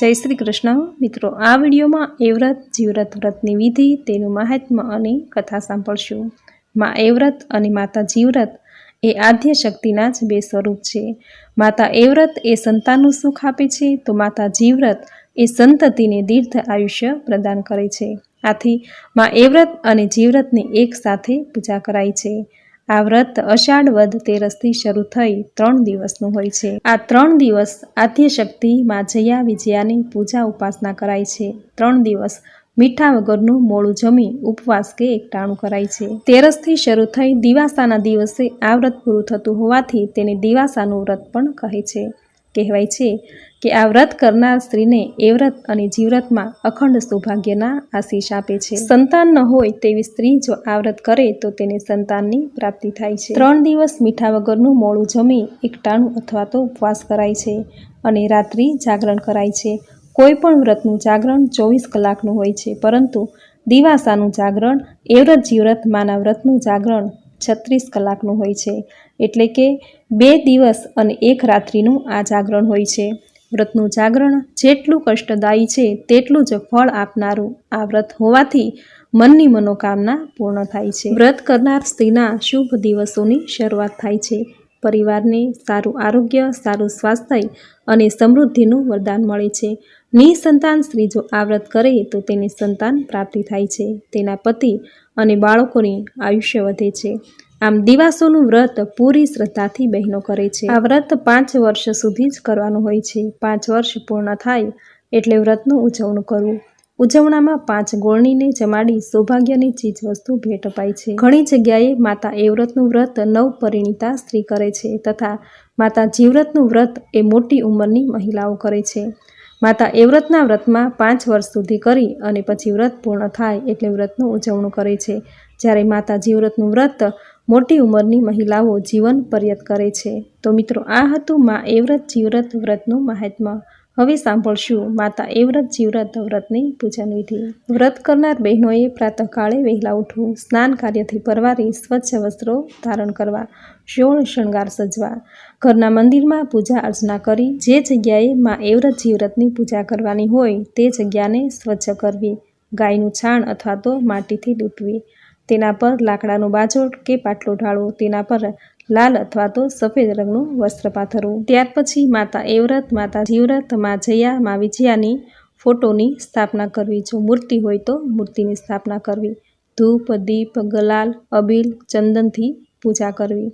જય શ્રી કૃષ્ણ. મિત્રો, આ વિડીયોમાં એવ્રત વ્રત જીવ્રત વ્રતની વિધિ, તેનું મહાત્મ્ય અને કથા સાંભળશું. માં એવ્રત અને માતા જીવ્રત એ આદ્ય શક્તિના જ બે સ્વરૂપ છે. માતા એવ્રત એ સંતાનનું સુખ આપે છે, તો માતા જીવ્રત એ સંતતિને દીર્ઘ આયુષ્ય પ્રદાન કરે છે. આથી માં એવ્રત અને જીવ્રતની એક સાથે પૂજા કરાય છે. આ વ્રત અષાઢ વદ તેરસથી શરૂ થઈ ત્રણ દિવસનું હોય છે. આ ત્રણ દિવસ આદ્યશક્તિ માં જયા વિજયાની પૂજા ઉપાસના કરાય છે. ત્રણ દિવસ મીઠા વગરનું મોડું જમી ઉપવાસ કે એકટાણું કરાય છે. તેરસથી શરૂ થઈ દિવાસાના દિવસે આ વ્રત પૂરું થતું હોવાથી તેને દિવાસાનું વ્રત પણ કહે છે. કહેવાય છે કે આ વ્રત કરનાર સ્ત્રીને એ વ્રત અને જીવ્રતમાં અખંડ સૌભાગ્યના આશીષ આપે છે. સંતાન ન હોય તેવી સ્ત્રી જો આ વ્રત કરે તો તેને સંતાનની પ્રાપ્તિ થાય છે. ત્રણ દિવસ મીઠા વગરનું મોડું જમી, એકટાણું અથવા તો ઉપવાસ કરાય છે અને રાત્રિ જાગરણ કરાય છે. કોઈ પણ વ્રતનું જાગરણ ચોવીસ કલાકનું હોય છે, પરંતુ દિવાસાનું જાગરણ એવ્રત વ્રત જીવ્રત માના વ્રતનું જાગરણ છત્રીસ કલાકનું હોય છે. એટલે કે બે દિવસ અને એક રાત્રિનું આ જાગરણ હોય છે. વ્રતનું જાગરણ જેટલું કષ્ટદાયી છે, તેટલું જ ફળ આપનારું આ વ્રત હોવાથી મનની મનોકામના પૂર્ણ થાય છે. વ્રત કરનાર સ્ત્રીના શુભ દિવસોની શરૂઆત થાય છે. પરિવારને સારું આરોગ્ય, સારું સ્વાસ્થ્ય અને સમૃદ્ધિનું વરદાન મળે છે. નિસંતાન સ્ત્રી જો આ વ્રત કરે તો તેની સંતાન પ્રાપ્તિ થાય છે. તેના પતિ અને બાળકોની આયુષ્ય વધે છે. આમ દિવાસોનું વ્રત પૂરી શ્રદ્ધાથી બહેનો કરે છે. આ વ્રત પાંચ વર્ષ સુધી જ કરવાનું હોય છે. પાંચ વર્ષ પૂર્ણ થાય એટલે વ્રતનું ઉજવણું કરવું. ઉજવણામાં પાંચ ગોળણીને જમાડી સૌભાગ્યની ચીજ વસ્તુ ભેટ અપાય છે. ઘણી જગ્યાએ માતા એ વ્રતનું વ્રત નવ પરિણીતા સ્ત્રી કરે છે તથા માતા જીવ્રતનું વ્રત એ મોટી ઉંમરની મહિલાઓ કરે છે. માતા એ વ્રતના વ્રતમાં પાંચ વર્ષ સુધી કરી અને પછી વ્રત પૂર્ણ થાય એટલે વ્રતનું ઉજવણું કરે છે. જ્યારે માતા જીવવ્રતનું વ્રત મોટી ઉંમરની મહિલાઓ જીવન પર્યત કરે છે. તો મિત્રો, આ હતું મા એ વ્રત જીવ્રત વ્રતનું મહાત્મ્ય. હવે સાંભળશું માતા એ વ્રત જીવ્રત વ્રતની પૂજન વિધિ. વ્રત કરનાર બહેનોએ પ્રાતઃકાળે વહેલા ઉઠવું, સ્નાન કાર્યથી પરવારી સ્વચ્છ વસ્ત્રો ધારણ કરવા, શોળ શણગાર સજવા, ઘરના મંદિરમાં પૂજા અર્ચના કરી, જે જગ્યાએ મા એવ્રત વ્રત જીવ્રતની પૂજા કરવાની હોય તે જગ્યાને સ્વચ્છ કરવી, ગાયનું છાણ અથવા તો માટીથી લૂંટવી, તેના પર લાકડાનો બાજોટ કે પાટલો ઢાળવો, તેના પર લાલ અથવા તો સફેદ રંગનું વસ્ત્ર પાથરવું. ત્યાર પછી માતા એવ્રત, માતા જીવ્રત, મા જયા, મા વિજયાની ફોટોની સ્થાપના કરવી. જો મૂર્તિ હોય તો મૂર્તિની સ્થાપના કરવી. ધૂપ, દીપ, ગલાલ, અબીલ, ચંદનથી પૂજા કરવી.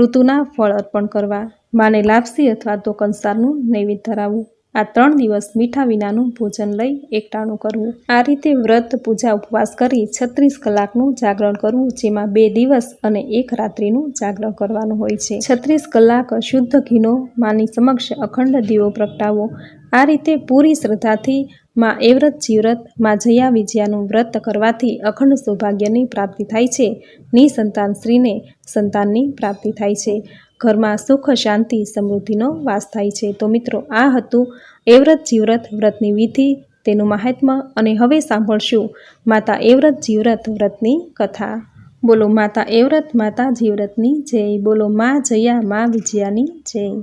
ઋતુના ફળ અર્પણ કરવા. માને લાપસી અથવા તો કંસારનું નૈવેદ્ય ધરાવવું. આ ત્રણ દિવસ મીઠા વિનાનું ભોજન લઈ એકટાણું કરવું. આ રીતે વ્રત, પૂજા, ઉપવાસ કરી છત્રીસ કલાકનું જાગરણ કરવું, જેમાં બે દિવસ અને એક રાત્રિનું જાગરણ કરવાનું હોય છે. છત્રીસ કલાક શુદ્ધ ઘીનો માની સમક્ષ અખંડ દીવો પ્રગટાવો. આ રીતે પૂરી શ્રદ્ધાથી માં એવ્રત જીવ્રત, માં જયા વિજયાનું વ્રત કરવાથી અખંડ સૌભાગ્યની પ્રાપ્તિ થાય છે. નિસંતાન સ્ત્રીને સંતાનની પ્રાપ્તિ થાય છે. ઘરમાં સુખ, શાંતિ, સમૃદ્ધિનો વાસ થાય છે. તો મિત્રો, આ હતું એવ્રત જીવ્રત વ્રતની વિધિ. તેનું મહાત્મ્ય અને હવે સાંભળશું માતા એવ્રત જીવ્રત વ્રતની કથા. બોલો, માતા એવ્રત, માતા જીવ્રતની જય. બોલો, મા જયા, મા વિજયાની જય.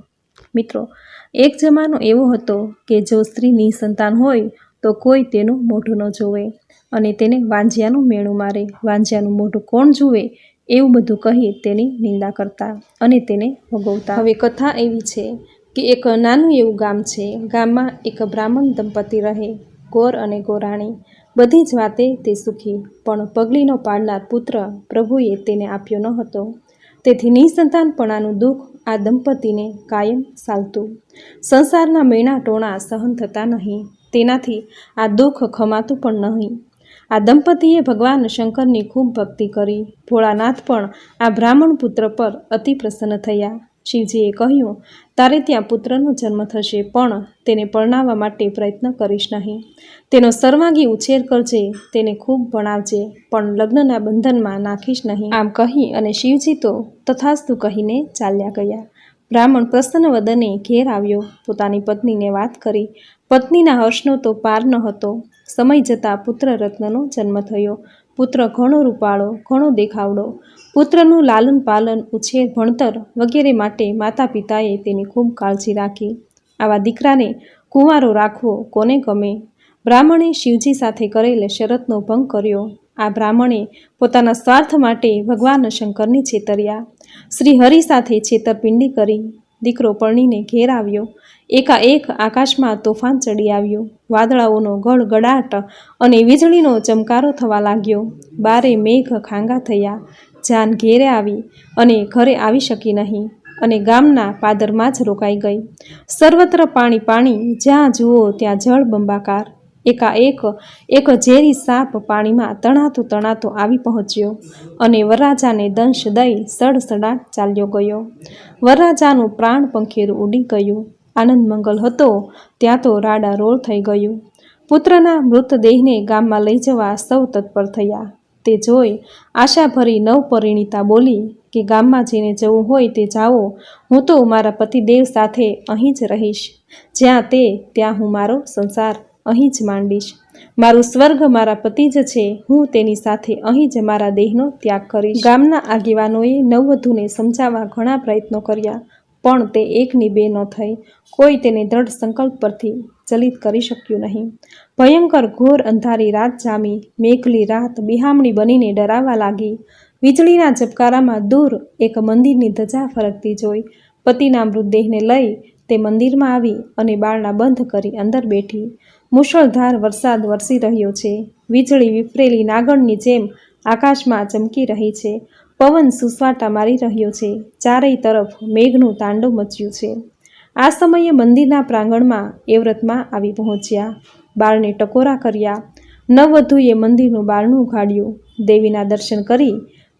મિત્રો, એક જમાનો એવો હતો કે જો સ્ત્રીની સંતાન હોય, તો કોઈ તેનું મોઢું ન જોવે અને તેને વાંજિયાનું મેણું મારે. વાંજિયાનું મોઢું કોણ જુએ? એવું બધું કહી તેની નિંદા કરતા અને તેને ભોગવતા. હવે કથા એવી છે કે એક નાનું એવું ગામ છે. ગામમાં એક બ્રાહ્મણ દંપતી રહે, ગોર અને ગોરાણી. બધી જ વાતે તે સુખી, પણ પગલીનો પાડનાર પુત્ર પ્રભુએ તેને આપ્યો ન હતો. તેથી નિસંતાનપણાનું દુઃખ આ દંપતીને કાયમ ચાલતું સંસારના મેણા ટોણા સહન થતા નહીં. તેનાથી આ દુઃખ ખમાતું પણ નહીં. આ દંપતીએ ભગવાન શંકરની ખૂબ ભક્તિ કરી. ભોળાનાથ પણ આ બ્રાહ્મણ પુત્ર પર અતિ પ્રસન્ન થયા. શિવજીએ કહ્યું, તારે ત્યાં પુત્રનો જન્મ થશે, પણ તેને પરણાવવા માટે પ્રયત્ન કરીશ નહીં. તેનો સર્વાંગી ઉછેર કરજે, તેને ખૂબ ભણાવજે, પણ લગ્નના બંધનમાં નાખીશ નહીં. આમ કહી અને શિવજી તો તથાસ્તુ કહીને ચાલ્યા ગયા. બ્રાહ્મણ પ્રસન્ન વદને ઘેર આવ્યો. પોતાની પત્નીને વાત કરી. પત્નીના હર્ષનો તો પાર ન હતો. સમય જતાં પુત્ર રત્નનો જન્મ થયો. પુત્ર ઘણો રૂપાળો, ઘણો દેખાવડો. પુત્રનું લાલન પાલન, ઉછેર, ભણતર વગેરે માટે માતા પિતાએ તેની ખૂબ કાળજી રાખી. આવા દીકરાને કુંવારો રાખવો કોને ગમે? બ્રાહ્મણે શિવજી સાથે કરેલ શરતનો ભંગ કર્યો. આ બ્રાહ્મણે પોતાના સ્વાર્થ માટે ભગવાન શંકરની છેતર્યા. શ્રી હરિ સાથે છેતરપિંડી કરી. દીકરો પરણીને ઘેર આવ્યો. એકાએક આકાશમાં તોફાન ચડી આવ્યું. વાદળાઓનો ગળગડાટ અને વીજળીનો ચમકારો થવા લાગ્યો. બારે મેઘ ખાંગા થયા. જાન ઘેરે આવી અને ઘરે આવી શકી નહીં અને ગામના પાદરમાં જ રોકાઈ ગઈ. સર્વત્ર પાણી પાણી, જ્યાં જુઓ ત્યાં જળ બંબાકાર. એકાએક, એક ઝેરી સાપ પાણીમાં તણાતો તણાતો આવી પહોંચ્યો અને વરરાજાને દંશ દઈ સડસડાટ ચાલ્યો ગયો. વરરાજાનું પ્રાણ પંખેરું ઉડી ગયું. આનંદ મંગલ હતો. ત્યાં તો રાડા રોળ થઈ ગયું. પુત્રના મૃતદેહને ગામમાં લઈ જવા સૌ તત્પર થયા. તે જોઈ આશાભરી નવપરિણીતા બોલી કે ગામમાં જેને જવું હોય તે જાઓ. હું તો મારા પતિદેવ સાથે અહીં જ રહીશ. જ્યાં તે, ત્યાં હું મારો સંસાર અહીં જ માંડીશ. મારું સ્વર્ગ મારા પતિ જ છે, હું તેની સાથે અહીં જ મારા દેહનો ત્યાગ કરીશ. ગામના આગેવાનોએ નવવધૂને સમજાવવા ઘણા પ્રયત્નો કર્યા, પણ તે એકની બે ન થઈ. કોઈ તેને દ્રઢ સંકલ્પ પરથી ચલિત કરી શક્યું નહીં. ભયંકર ઘોર અંધારી રાત જામી, મેઘલી રાત બિહામણી બનીને ડરાવા લાગી. વીજળીના ઝબકારામાં દૂર એક મંદિરની ધજા ફરકતી જોઈ, પતિના મૃતદેહને લઈ તે મંદિરમાં આવી અને બારણા બંધ કરી અંદર બેઠી. મુશળધાર વરસાદ વરસી રહ્યો છે. વીજળી વિફરેલી નાગણની જેમ આકાશમાં ચમકી રહી છે. પવન સુસવાટા મારી રહ્યો છે. ચારેય તરફ મેઘનું તાંડવ મચ્યું છે. આ સમયે મંદિરના પ્રાંગણમાં એવ્રતમાં આવી પહોંચ્યા. બાળને ટકોરા કર્યા. નવવધુએ મંદિરનું બારણું ઉઘાડ્યું. દેવીના દર્શન કરી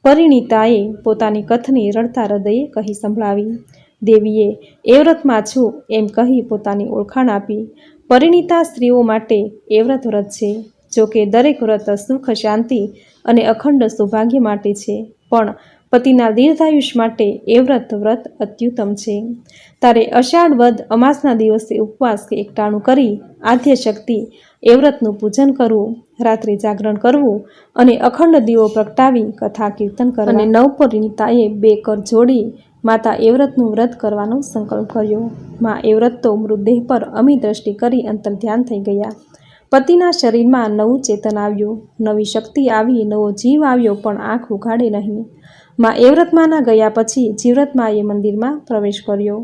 પરિણીતાએ પોતાની કથની રડતા હૃદયે કહી સંભળાવી. દેવીએ, એવ્રતમાં છું એમ કહી પોતાની ઓળખાણ આપી. પરિણીતા સ્ત્રીઓ માટે એ વ્રત વ્રત છે, જો કે દરેક વ્રત સુખ, શાંતિ અને અખંડ સૌભાગ્ય માટે છે. પણ પતિના દીર્ઘાયુષ માટે એ વ્રત વ્રત અત્યુત્તમ છે. તારે અષાઢ વદ અમાસના દિવસે ઉપવાસ કે એકટાણું કરી આદ્ય શક્તિ એ વ્રતનું પૂજન કરવું, રાત્રે જાગરણ કરવું અને અખંડ દીવો પ્રગટાવી કથા કીર્તન કરવું. અને નવપરિણીતાએ બે કર જોડી માતા એવ્રતનું વ્રત કરવાનો સંકલ્પ કર્યો. માં એવ્રત તો મૃતદેહ પર અમી દ્રષ્ટિ કરી અંતર ધ્યાન થઈ ગયા. પતિના શરીરમાં નવું ચેતન આવ્યું. નવી શક્તિ આવી, નવો જીવ આવ્યો, પણ આંખ ઉઘાડે નહીં. માં એવ્રતમાના ગયા પછી જીવ્રતમાએ મંદિરમાં પ્રવેશ કર્યો.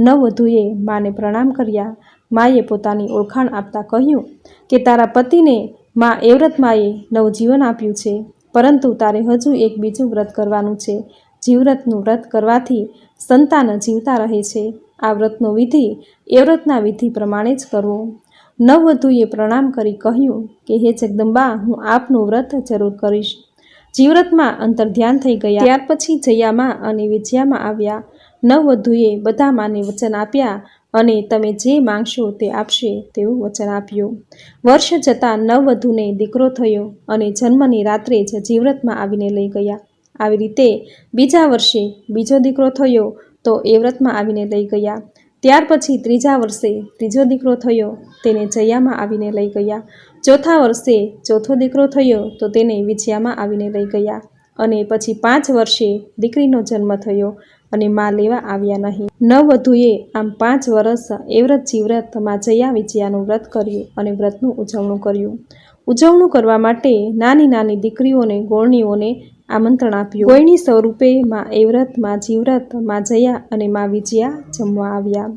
નવવધુએ માને પ્રણામ કર્યા. માએ પોતાની ઓળખાણ આપતા કહ્યું કે, તારા પતિને માં એવ્રતમાએ નવજીવન આપ્યું છે, પરંતુ તારે હજુ એક બીજું વ્રત કરવાનું છે. જીવવ્રતનું વ્રત કરવાથી સંતાન જીવતા રહે છે. આ વ્રતનો વિધિ એ વ્રતના વિધિ પ્રમાણે જ કરવો. નવવધુએ પ્રણામ કરી કહ્યું કે, હે જગદંબા, હું આપનું વ્રત જરૂર કરીશ. જીવ્રતમાં અંતર ધ્યાન થઈ ગયા. ત્યાર પછી જયામાં અને વિજયામાં આવ્યા. નવવધુએ બધા માને વચન આપ્યા અને તમે જે માંગશો તે આપશે તેવું વચન આપ્યું. વર્ષ જતાં નવવધુને દીકરો થયો અને જન્મની રાત્રે જ જીવ્રતમાં આવીને લઈ ગયા. આવી રીતે બીજા વર્ષે બીજો દીકરો થયો તો એ વ્રતમાં આવીને લઈ ગયા. ત્યાર પછી ત્રીજા વર્ષે ત્રીજો દીકરો થયો, તેને જયામાં આવીને લઈ ગયા. ચોથા વર્ષે ચોથો દીકરો થયો તો તેને વિજયામાં આવીને લઈ ગયા. અને પછી પાંચ વર્ષે દીકરીનો જન્મ થયો અને માં લેવા આવ્યા નહીં. નવવધુએ આમ પાંચ વર્ષ એવ્રત વ્રત જીવ્રતમાં જયા વિજયાનું વ્રત કર્યું અને વ્રતનું ઉજવણું કર્યું. ઉજવણું કરવા માટે નાની નાની દીકરીઓને, ગોળણીઓને આમંત્રણ આપ્યું. કોઈની સ્વરૂપે માં એવ્રત, માં જીવ્રત, માં જયા અને માં વિજયા જમવા આવ્યા.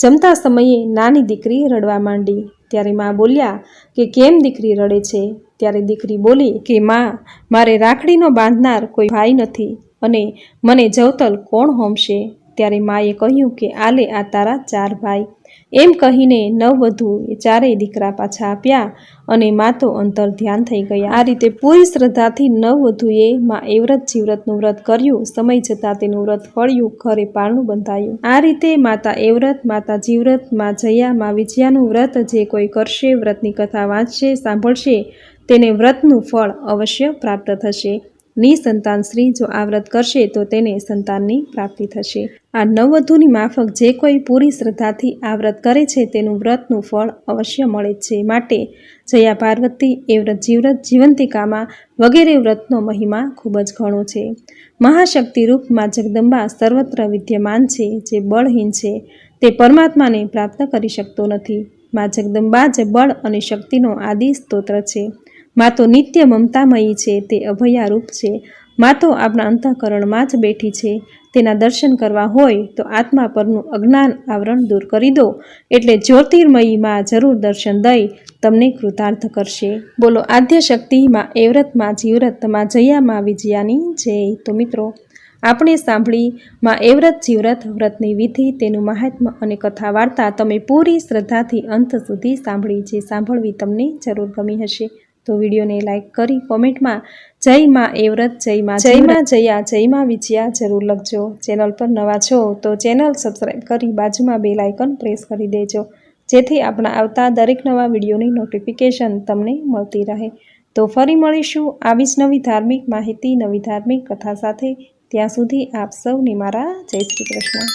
જમતા સમયે નાની દીકરી રડવા માંડી. ત્યારે માં બોલ્યા કે કેમ દીકરી રડે છે? ત્યારે દીકરી બોલી કે માં, મારે રાખડીનો બાંધનાર કોઈ ભાઈ નથી અને મને જવતલ કોણ હોમશે? ત્યારે માએ કહ્યું કે આલે આ તારા ચાર ભાઈ. એમ કહીને નવવધુ એ ચારેય દીકરા પાછા આપ્યા અને મા તો અંતર ધ્યાન થઈ ગયા. આ રીતે પૂરી શ્રદ્ધાથી નવવધુએ મા એવ્રત જીવ્રતનું વ્રત કર્યું. સમય જતાં તેનું વ્રત ફળ્યું, ઘરે પારણું બંધાયું. આ રીતે માતા એવ્રત માતા જીવ્રત મા જયા, મા વિજયાનું વ્રત જે કોઈ કરશે, વ્રતની કથા વાંચશે, સાંભળશે, તેને વ્રતનું ફળ અવશ્ય પ્રાપ્ત થશે. નિસંતાન સ્ત્રી જો આ વ્રત કરશે, તો તેને સંતાનની પ્રાપ્તિ થશે. આ નવવધુની માફક જે કોઈ પૂરી શ્રદ્ધાથી આ વ્રત કરે છે, તેનું વ્રતનું ફળ અવશ્ય મળે છે. માટે જયા પાર્વતી એ વ્રત જીવ્રત જીવંતિકામાં વગેરે વ્રતનો મહિમા ખૂબ જ ઘણો છે. મહાશક્તિ રૂપમાં જગદંબા સર્વત્ર વિદ્યમાન છે, જે બળહીન છે. તે પરમાત્માને પ્રાપ્ત કરી શકતો નથી. માં જગદંબા જ બળ અને શક્તિનો આદિ સ્તોત્ર છે. માં તો નિત્ય મમતામયી છે, તે અભયારૂપ છે. માં તો આપણા અંતઃકરણમાં જ બેઠી છે. તેના દર્શન કરવા હોય તો આત્મા પરનું અજ્ઞાન આવરણ દૂર કરી દો. એટલે જ્યોતિર્મયી માં જરૂર દર્શન દઈ તમને કૃતાર્થ કરશે. બોલો, આદ્ય શક્તિમાં એવ્રતમાં જીવ્રતમાં માં જીવ્રતમાં જયા માં વિજયાની જય. તો મિત્રો, આપણે સાંભળી, માં એવ્રત, જીવ્રત, વ્રતની વિધિ, તેનું મહાત્મ્ય અને કથા વાર્તા તમે પૂરી શ્રદ્ધાથી અંત સુધી સાંભળી, જે સાંભળવી તમને જરૂર ગમી હશે. તો વિડીયોને લાઇક કરી કોમેન્ટમાં જય માં એવ્રત જય માં જય માં જયા જય માં વિજયા જરૂર લખજો. ચેનલ પર નવા છો તો ચેનલ સબસ્ક્રાઈબ કરી બાજુમાં બે લાઇકન પ્રેસ કરી દેજો. જેથી આપણા આવતા દરેક નવા વિડીયોની નોટિફિકેશન તમને મળતી રહે. તો ફરી મળીશું આવી જ નવી ધાર્મિક માહિતી નવી ધાર્મિક કથા સાથે. ત્યાં સુધી આપ સૌને મારા જય શ્રી કૃષ્ણ.